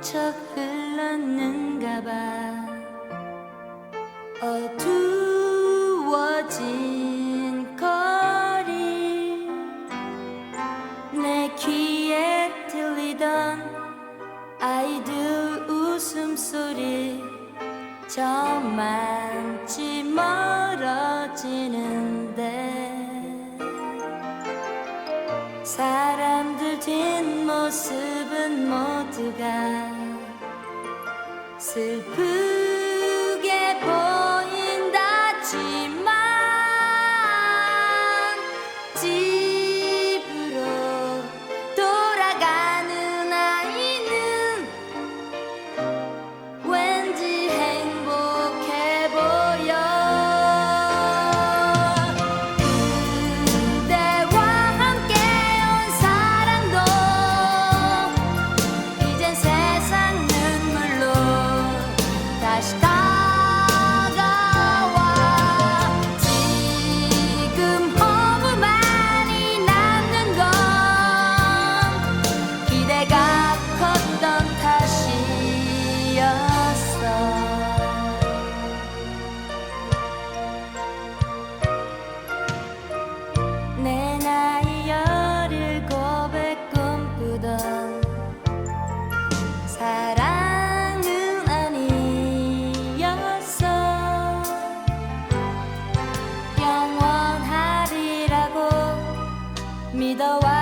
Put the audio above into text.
척 흘렀는가 봐. 어두워진 거리 내 귀에 들리던 아이들 웃음소리 저만치 멀어지는데 모두가 슬픈 你的外